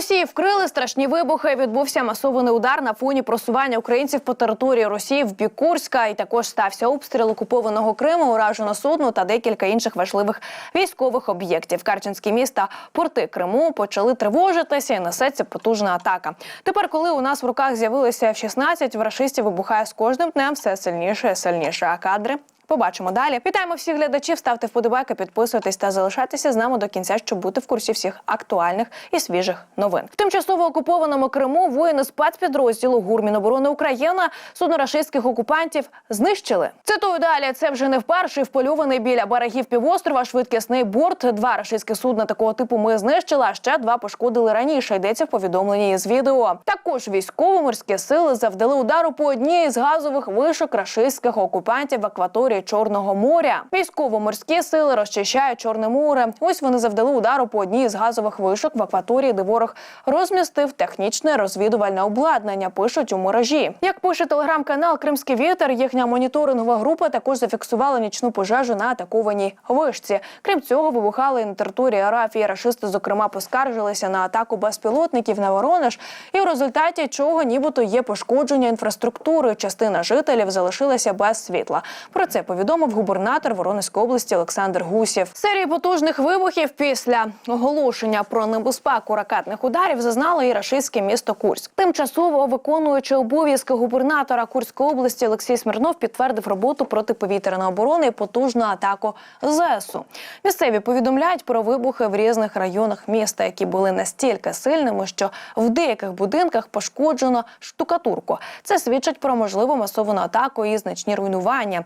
Росії вкрили страшні вибухи. Відбувся масований удар на фоні просування українців по території Росії в бік Курська. І також стався обстріл окупованого Криму, уражено судно та декілька інших важливих військових об'єктів. Карченські міста, порти Криму почали тривожитися і несеться потужна атака. Тепер, коли у нас в руках з'явилися F-16, в рашистів вибухає з кожним днем все сильніше і сильніше. А кадри Побачимо далі. Вітаємо всіх глядачів. Ставте вподобайки, підписуйтесь та залишайтеся з нами до кінця, щоб бути в курсі всіх актуальних і свіжих новин. В тимчасово окупованому Криму воїни спецпідрозділу ГУР Міноборони України судно рашистських окупантів знищили. Цитую далі. Це вже не вперше вполюваний біля берегів півострова швидкісний борт. Два рашистські судна такого типу ми знищили. А ще два пошкодили раніше. Йдеться в повідомленні із відео. Також військово-морські сили завдали удару по одній з газових вишок рашистських окупантів в акваторії Чорного моря. Військово-морські сили розчищають Чорне море. Ось вони завдали удару по одній з газових вишок в акваторії, де ворог розмістив технічне розвідувальне обладнання. Пишуть у мережі. Як пише телеграм-канал Кримський вітер, їхня моніторингова група також зафіксувала нічну пожежу на атакованій вишці. Крім цього, вибухали і на території Арафії. Рашисти, зокрема, поскаржилися на атаку безпілотників на Воронеж, і в результаті чого нібито є пошкодження інфраструктури. Частина жителів залишилася без світла. Про це повідомив губернатор Воронезької області Олександр Гусєв. Серії потужних вибухів після оголошення про небезпеку ракетних ударів зазнало і рашистське місто Курськ. Тимчасово виконуючи обов'язки губернатора Курської області Олексій Смірнов підтвердив роботу протиповітряної оборони і потужну атаку ЗСУ. Місцеві повідомляють про вибухи в різних районах міста, які були настільки сильними, що в деяких будинках пошкоджено штукатурку. Це свідчить про можливу масовану атаку і значні руйнування.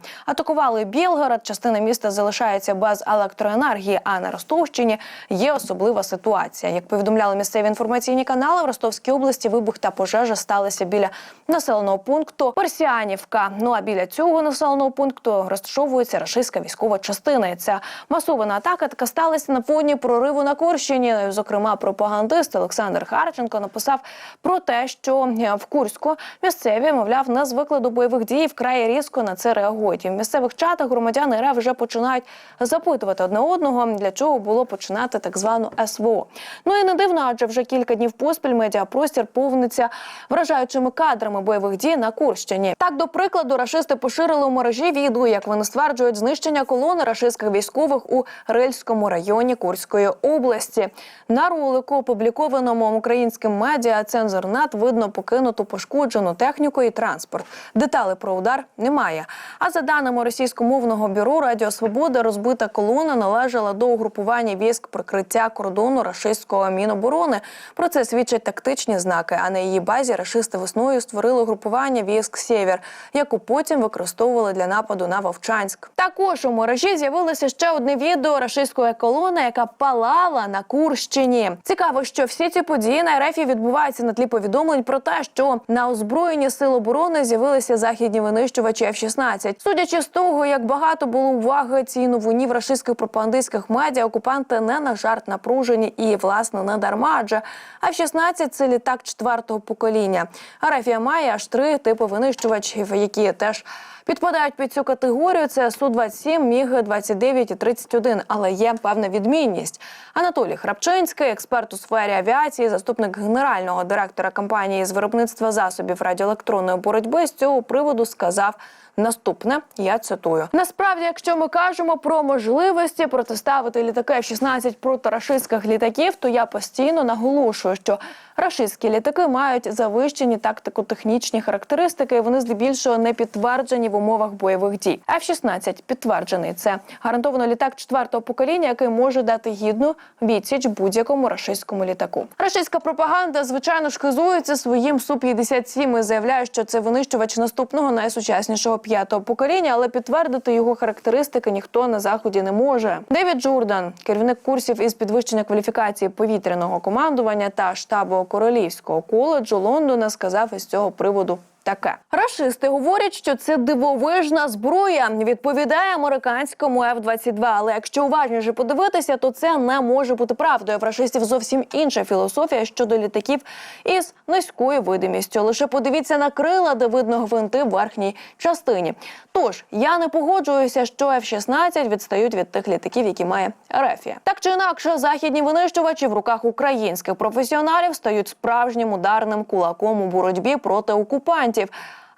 Атакували Білгород. Частина міста залишається без електроенергії. А на Ростовщині є особлива ситуація. Як повідомляли місцеві інформаційні канали, в Ростовській області вибух та пожежа сталися біля населеного пункту Персіанівка. Ну а біля цього населеного пункту розташовується рашистська військова частина. І ця масована атака така сталася на фоні прориву на Курщині. Зокрема, пропагандист Олександр Харченко написав про те, що в Курську місцеві, мовляв, не звикли до бойових дій, вкрай різко на це реагують. І в місцевих чатах громадяни РФ вже починають запитувати одне одного, для чого було починати так звану СВО. Ну і не дивно, адже вже кілька днів поспіль медіапростір повниться вражаючими кадрами бойових дій на Курщині. Так, до прикладу, рашисти поширили у мережі відео, як вони стверджують, знищення колони рашистських військових у Рильському районі Курської області. На ролику, опублікованому українським медіа «Цензорнет», видно покинуту пошкоджену техніку і транспорт. Детали про удар немає. А за даними російськомовного бюро Радіо Свобода, розбита колона належала до угрупування військ прикриття кордону рашистського міноборони. Про це свідчать тактичні знаки. А на її базі рашисти весною створили угрупування військ Сєвєр, яку потім використовували для нападу на Вовчанськ. Також у мережі з'явилося ще одне відео рашистської колони, яка палала на Курщині. Цікаво, що всі ці події на РФ відбуваються на тлі повідомлень про те, що на озброєнні сил оборони з'явилися західні винищувачі F-16. Судячи з того, як багато було уваги цій новині в рашистських пропагандистських медіа, окупанти не на жарт напружені і власне не дарма, адже F-16 – це літак четвертого покоління. Арафія має аж три типи винищувачів, які теж. Підпадають під цю категорію. Це су 27 міг 29 і 31, але є певна відмінність. Анатолій Храпчинський, експерт у сфері авіації, заступник генерального директора компанії з виробництва засобів радіоелектронної боротьби, з цього приводу сказав. Наступне я цитую: насправді, якщо ми кажемо про можливості протиставити літаки F-16 проти рашистських літаків, то я постійно наголошую, що рашистські літаки мають завищені тактико-технічні характеристики. і Вони здебільшого не підтверджені в умовах бойових дій. F-16 підтверджений. Це гарантовано літак четвертого покоління, який може дати гідну відсіч будь-якому рашистському літаку. Рашистська пропаганда звичайно ж хизується своїм су 57 і заявляє, що це винищувач наступного найсучаснішого п'ятого покоління, але підтвердити його характеристики ніхто на заході не може. Девід Джордан, керівник курсів із підвищення кваліфікації повітряного командування та штабу Королівського коледжу Лондона, сказав із цього приводу таке. Рашисти говорять, що це дивовижна зброя. Відповідає американському F-22. Але якщо уважніше подивитися, то це не може бути правдою. В рашистів зовсім інша філософія щодо літаків із низькою видимістю. Лише подивіться на крила, де видно гвинти в верхній частині. Тож я не погоджуюся, що F-16 відстають від тих літаків, які має Ерефія. Так чи інакше, західні винищувачі в руках українських професіоналів стають справжнім ударним кулаком у боротьбі проти окупантів студентів.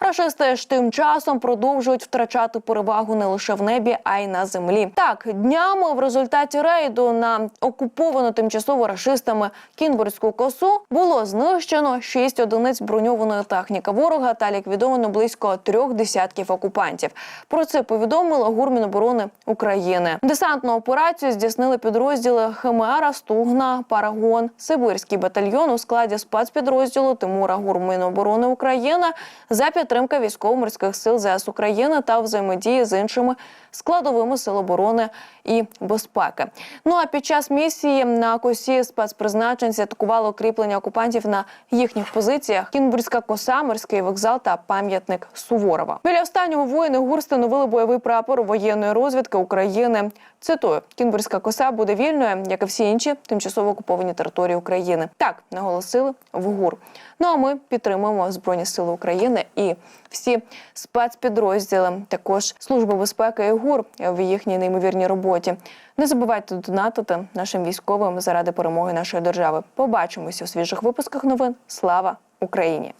Рашисти ж тим часом продовжують втрачати перевагу не лише в небі, а й на землі. Так днями в результаті рейду на окуповану тимчасово рашистами Кінбурзьку косу було знищено шість одиниць броньованої техніки ворога та ліквідовано близько трьох десятків окупантів. Про це повідомило Гурміноборони України. Десантну операцію здійснили підрозділи Химера, Стугна, Парагон, Сибирський батальйон у складі спецпідрозділу Тимура Гурміноборони України за підтримка військово-морських сил ЗС України та взаємодії з іншими складовими сил оборони і безпеки. Ну а під час місії на косі спецпризначенці атакували укріплення окупантів на їхніх позиціях. Кінбурзька коса, морський вокзал та пам'ятник Суворова. Біля останнього воїни ГУР встановили бойовий прапор воєнної розвідки України. Цитую: Кінбурзька коса буде вільною, як і всі інші тимчасово окуповані території України. Так наголосили в ГУР. Ну а ми підтримуємо Збройні Сили України і всі спецпідрозділи, також служба безпеки і ГУР в їхній неймовірній роботі. Не забувайте донатити нашим військовим заради перемоги нашої держави. Побачимося у свіжих випусках новин. Слава Україні!